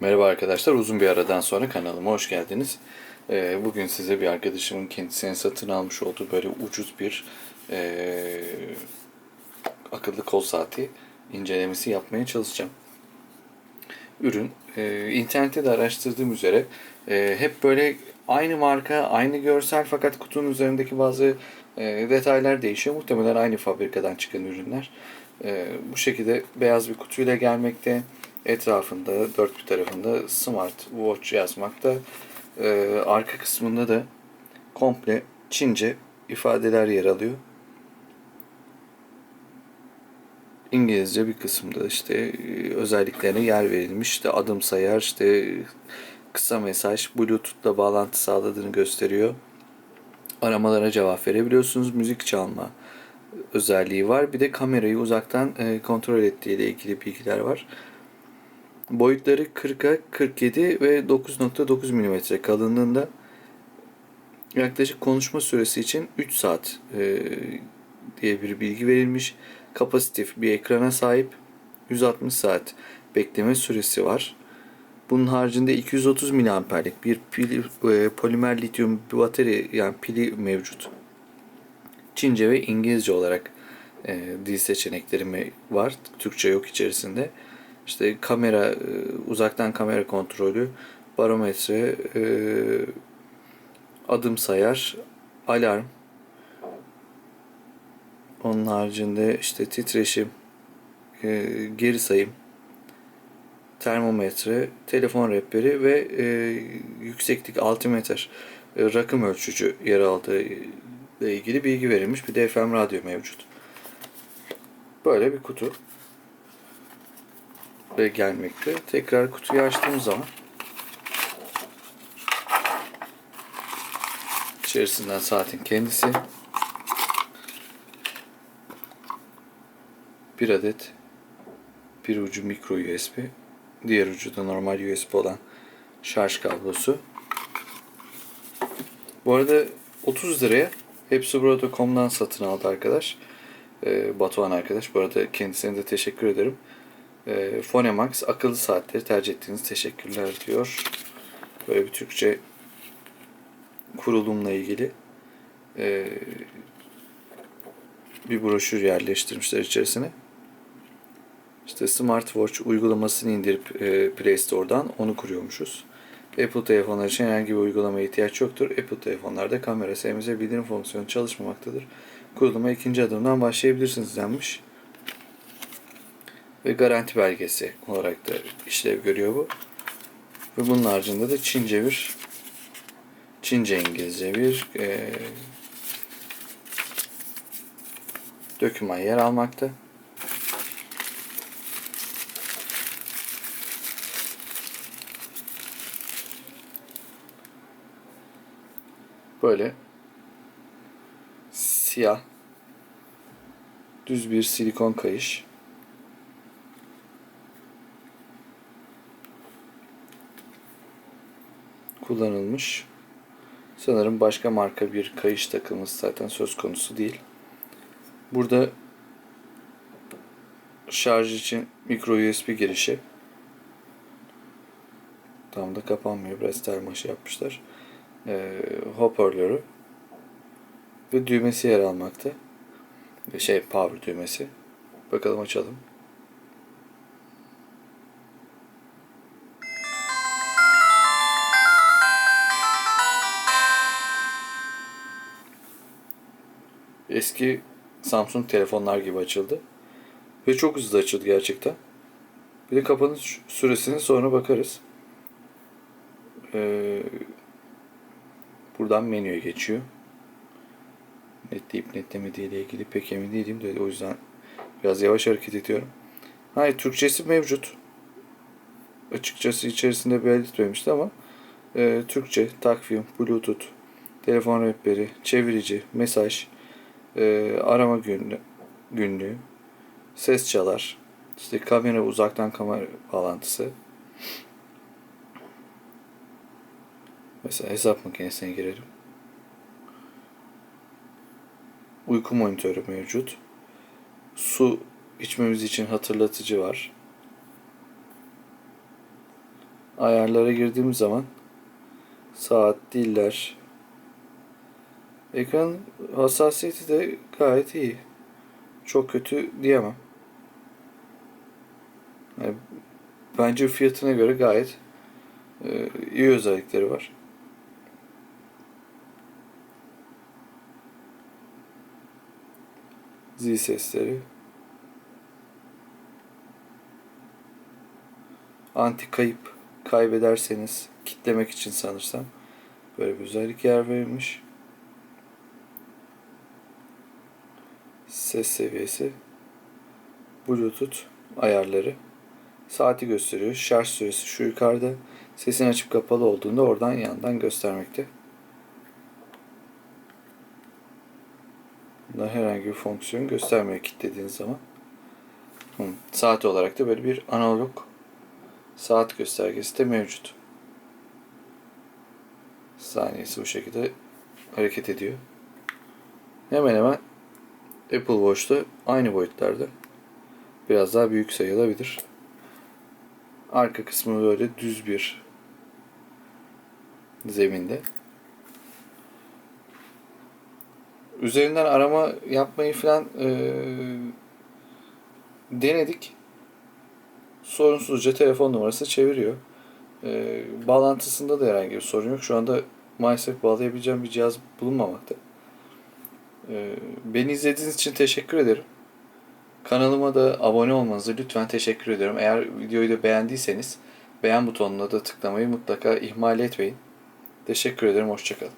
Merhaba arkadaşlar, uzun bir aradan sonra kanalıma hoş geldiniz. Ee, bugün size bir arkadaşımın kendisine satın almış olduğu böyle ucuz bir ee, akıllı kol saati incelemesi yapmaya çalışacağım. Ürün, ee, internette de araştırdığım üzere ee, hep böyle aynı marka, aynı görsel fakat kutunun üzerindeki bazı ee, detaylar değişiyor. Muhtemelen aynı fabrikadan çıkan ürünler. Ee, bu şekilde beyaz bir kutuyla gelmekte etrafında dört bir tarafında Smart Watch yazmakta. Ee, arka kısmında da komple Çince ifadeler yer alıyor. İngilizce bir kısımda işte e, özelliklerine yer verilmiş. İşte adım sayar, işte kısa mesaj, Bluetooth'la bağlantı sağladığını gösteriyor. Aramalara cevap verebiliyorsunuz. Müzik çalma özelliği var. Bir de kamerayı uzaktan e, kontrol ettiği ile ilgili bilgiler var. Boyutları 40'a 47 ve 9.9 mm kalınlığında. Yaklaşık konuşma süresi için 3 saat e, diye bir bilgi verilmiş. Kapasitif bir ekrana sahip. 160 saat bekleme süresi var. Bunun haricinde 230 miliamperlik bir pil, e, polimer lityum bir batarya yani pili mevcut. Çince ve İngilizce olarak e, dil seçenekleri var. Türkçe yok içerisinde. İşte kamera, e, uzaktan kamera kontrolü, barometre, e, adım sayar, alarm. Onun haricinde işte titreşim, e, geri sayım, termometre, telefon rehberi ve yükseklik altimetre e, rakım ölçücü yer aldığı ile ilgili bilgi verilmiş. Bir de FM radyo mevcut. Böyle bir kutu ve gelmekte. Tekrar kutuyu açtığım zaman içerisinden saatin kendisi bir adet bir ucu mikro USB diğer ucu da normal USB olan şarj kablosu bu arada 30 liraya hepsiburada.com'dan satın aldı arkadaş. Ee, Batuhan arkadaş. Bu arada kendisine de teşekkür ederim. Ee, Phonemax akıllı saatleri tercih ettiğiniz teşekkürler diyor. Böyle bir Türkçe kurulumla ilgili ee, bir broşür yerleştirmişler içerisine. İşte Smartwatch uygulamasını indirip e, Play Store'dan onu kuruyormuşuz. Apple telefonlar için herhangi bir uygulamaya ihtiyaç yoktur. Apple telefonlarda kamera, SMS bildirim fonksiyonu çalışmamaktadır. Kuruluma ikinci adımdan başlayabilirsiniz denmiş. Ve garanti belgesi olarak da işlev görüyor bu. Ve bunun haricinde de Çince bir Çince İngilizce bir e, döküman yer almakta. Böyle siyah düz bir silikon kayış. Kullanılmış. Sanırım başka marka bir kayış takılması zaten söz konusu değil. Burada şarj için micro USB girişi. Tam da kapanmıyor. Biraz termaşı yapmışlar. Ee, hoparlörü ve düğmesi yer almakta. Şey power düğmesi. Bakalım açalım. Eski Samsung telefonlar gibi açıldı. Ve çok hızlı açıldı gerçekten. Bir de kapanış süresine sonra bakarız. Ee, buradan menüye geçiyor netleyip netlemediği ile ilgili pek emin değilim de o yüzden biraz yavaş hareket ediyorum. Hayır Türkçesi mevcut. Açıkçası içerisinde belirtmemişti ama e, Türkçe, takvim, Bluetooth, telefon rehberi, çevirici, mesaj, e, arama günlü, günlüğü, ses çalar, işte kamera uzaktan kamera bağlantısı. Mesela hesap makinesine girelim. uyku monitörü mevcut. Su içmemiz için hatırlatıcı var. ayarlara girdiğim zaman saat, diller, ekran hassasiyeti de gayet iyi. Çok kötü diyemem. Yani bence fiyatına göre gayet e, iyi özellikleri var. Zil sesleri. Anti kayıp kaybederseniz kitlemek için sanırsam böyle bir özellik yer verilmiş. Ses seviyesi. Bluetooth ayarları. Saati gösteriyor. Şarj süresi şu yukarıda. Sesin açıp kapalı olduğunda oradan yandan göstermekte. Bunda herhangi bir fonksiyon göstermiyor kilitlediğiniz zaman. Hı. Saat olarak da böyle bir analog saat göstergesi de mevcut. Saniyesi bu şekilde hareket ediyor. Hemen hemen Apple Watch'ta aynı boyutlarda. Biraz daha büyük sayılabilir. Arka kısmı böyle düz bir zeminde. Üzerinden arama yapmayı falan eee, denedik. Sorunsuzca telefon numarası çeviriyor. Eee, bağlantısında da herhangi bir sorun yok. Şu anda maalesef bağlayabileceğim bir cihaz bulunmamakta. Eee, beni izlediğiniz için teşekkür ederim. Kanalıma da abone olmanızı lütfen teşekkür ediyorum. Eğer videoyu da beğendiyseniz beğen butonuna da tıklamayı mutlaka ihmal etmeyin. Teşekkür ederim. Hoşçakalın.